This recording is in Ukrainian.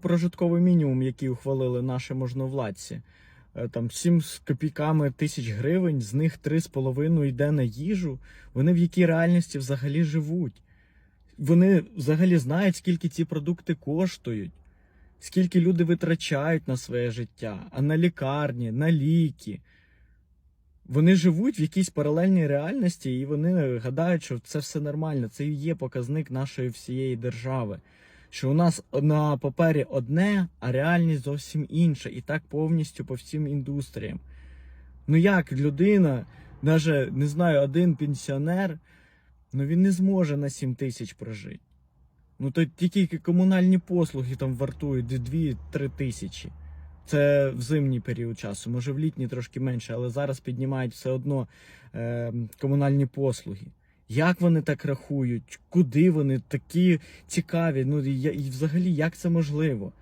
Прожитковий мінімум, який ухвалили наші можновладці. Е, Там 7 з копійками тисяч гривень, з них 3,5 йде на їжу. Вони в якій реальності взагалі живуть? Вони взагалі знають, скільки ці продукти коштують, скільки люди витрачають на своє життя, а на лікарні, на ліки. Вони живуть в якійсь паралельній реальності, і вони гадають, що це все нормально. Це і є показник нашої всієї держави. Що у нас на папері одне, а реальність зовсім інша, і так повністю по всім індустріям. Ну як людина, навіть не знаю, один пенсіонер, ну він не зможе на 7 тисяч прожити. Ну то тільки комунальні послуги там вартують 2-3 тисячі. Це в зимній період часу, може в літній трошки менше, але зараз піднімають все одно е, комунальні послуги. Як вони так рахують? Куди вони такі цікаві? Ну я- і взагалі як це можливо?